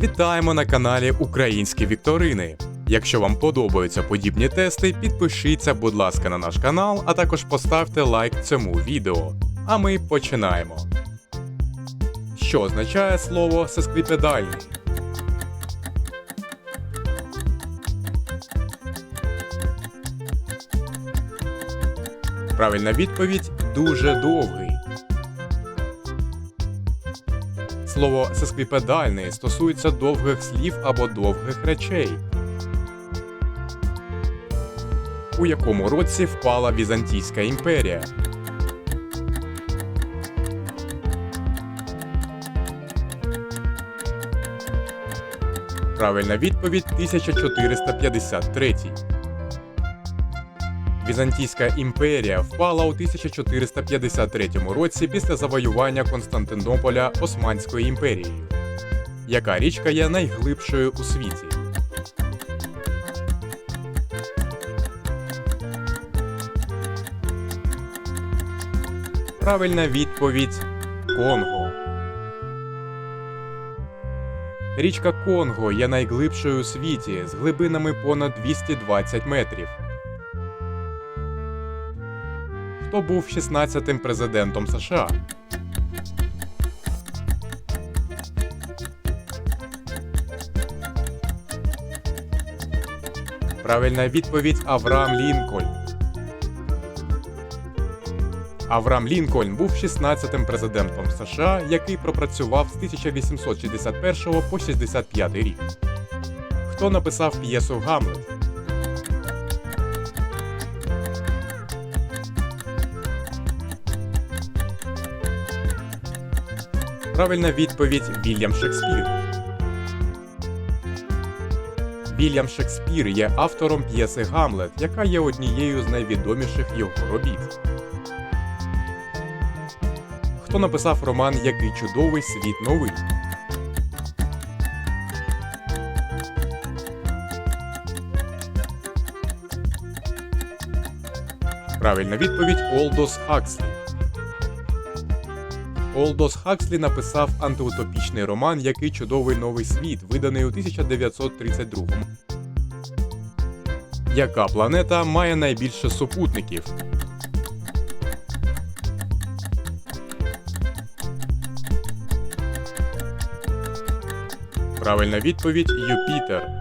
Вітаємо на каналі Українські Вікторини. Якщо вам подобаються подібні тести, підпишіться, будь ласка, на наш канал, а також поставте лайк цьому відео. А ми починаємо. Що означає слово сескліпедальний? Правильна відповідь дуже довгий. Слово сескліпедальний стосується довгих слів або довгих речей. У якому році впала Візантійська імперія? Правильна відповідь 1453. Візантійська імперія впала у 1453 році після завоювання Константинополя Османською імперією. Яка річка є найглибшою у світі? Правильна відповідь Конго. Річка Конго є найглибшою у світі з глибинами понад 220 метрів. Хто був 16-тим президентом США? Правильна відповідь Авраам Лінкольн. Авраам Лінкольн був 16-тим президентом США, який пропрацював з 1861 по 65 рік. Хто написав п'єсу Гамлет? Правильна відповідь Вільям Шекспір. Вільям Шекспір є автором п'єси Гамлет, яка є однією з найвідоміших його робіт. Хто написав роман Який чудовий світ новий? Правильна відповідь Олдос Хакслі. Олдос Хакслі написав антиутопічний роман Який чудовий новий світ, виданий у 1932 Яка планета має найбільше супутників? Правильна відповідь Юпітер.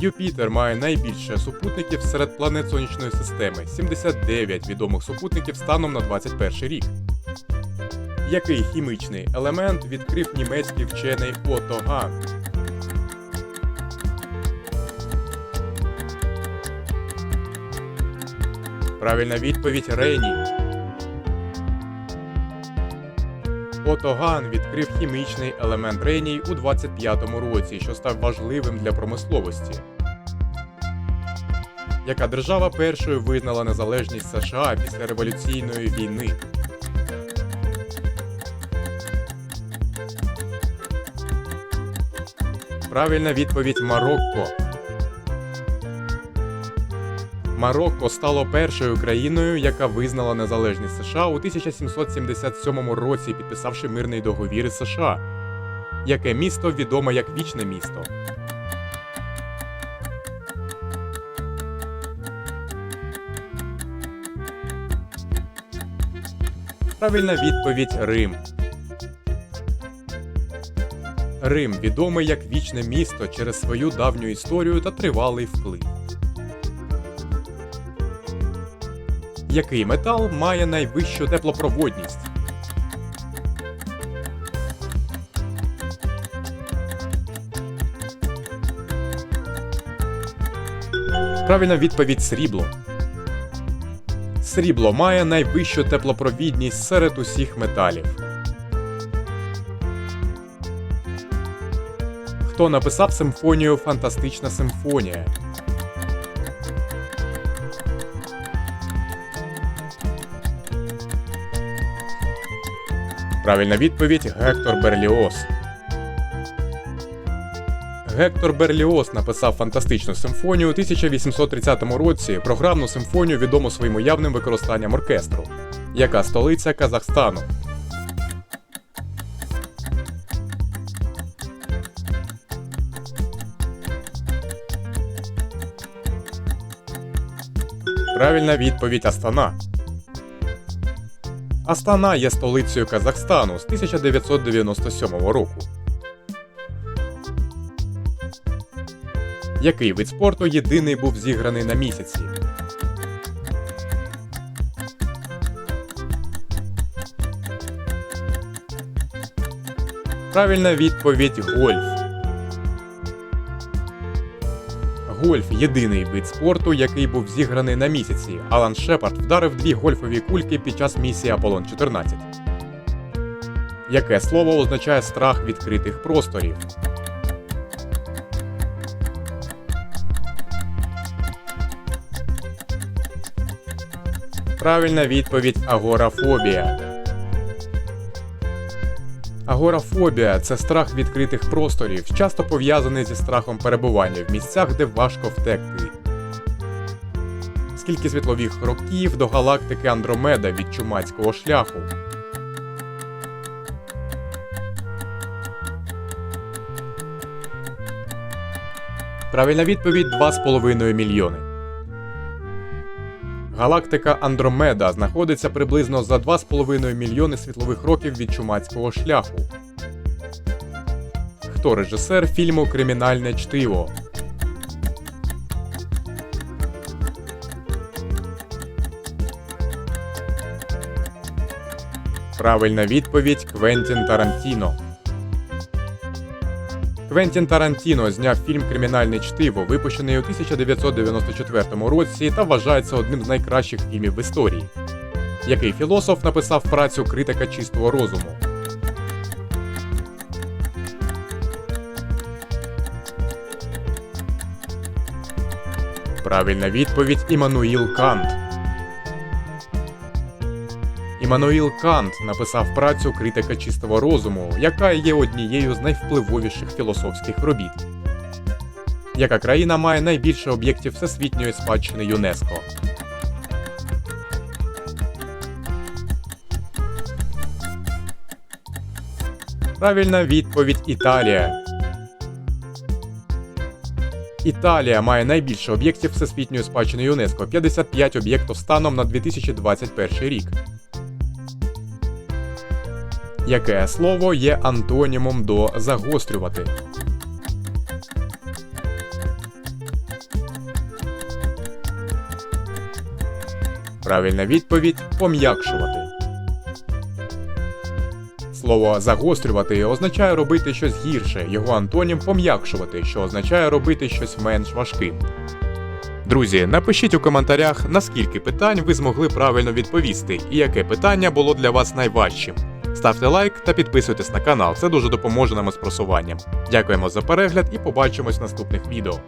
Юпітер має найбільше супутників серед планет сонячної системи 79 відомих супутників станом на 21 рік. Який хімічний елемент відкрив німецький вчений Отто Ган? Правильна відповідь Реній. Отто Ган відкрив хімічний елемент реній у 25-му році, що став важливим для промисловості. Яка держава першою визнала незалежність США після революційної війни? Правильна відповідь Марокко. Марокко стало першою країною, яка визнала незалежність США у 1777 році, підписавши мирний договір із США. Яке місто відоме як вічне місто? Правильна відповідь Рим. Рим відомий як вічне місто через свою давню історію та тривалий вплив. Який метал має найвищу теплопроводність? Правильна відповідь срібло. Срібло має найвищу теплопровідність серед усіх металів. Хто написав симфонію Фантастична симфонія? Правильна відповідь Гектор Берліос. Гектор Берліос написав фантастичну симфонію у 1830 році програмну симфонію відому своїм уявним використанням оркестру, яка столиця Казахстану. Правильна відповідь Астана. Астана є столицею Казахстану з 1997 року. Який вид спорту єдиний був зіграний на місяці? Правильна відповідь гольф. Гольф єдиний вид спорту, який був зіграний на місяці. Алан Шепард вдарив дві гольфові кульки під час місії Аполлон 14. Яке слово означає страх відкритих просторів? Правильна відповідь агорафобія. Агорафобія це страх відкритих просторів, часто пов'язаний зі страхом перебування в місцях, де важко втекти. Скільки світлових років до галактики Андромеда від чумацького шляху? Правильна відповідь 2,5 мільйони. Галактика Андромеда знаходиться приблизно за 2,5 мільйони світлових років від чумацького шляху. Хто режисер фільму Кримінальне чтиво? Правильна відповідь Квентін Тарантіно. Квентін Тарантіно зняв фільм Кримінальне чтиво, випущений у 1994 році та вважається одним з найкращих фільмів в історії. Який філософ написав працю критика чистого розуму? Правильна відповідь Іммануїл Кант. Іммануїл Кант написав працю критика чистого розуму, яка є однією з найвпливовіших філософських робіт. Яка країна має найбільше об'єктів всесвітньої спадщини ЮНЕСКО? Правильна відповідь Італія. Італія має найбільше об'єктів всесвітньої спадщини ЮНЕСКО 55 об'єктів станом на 2021 рік. Яке слово є антонімом до загострювати? Правильна відповідь пом'якшувати. Слово загострювати означає робити щось гірше, його антонім пом'якшувати, що означає робити щось менш важким. Друзі, напишіть у коментарях, наскільки питань ви змогли правильно відповісти, і яке питання було для вас найважчим. Ставте лайк та підписуйтесь на канал, це дуже допоможе нам із просуванням. Дякуємо за перегляд і побачимось в наступних відео.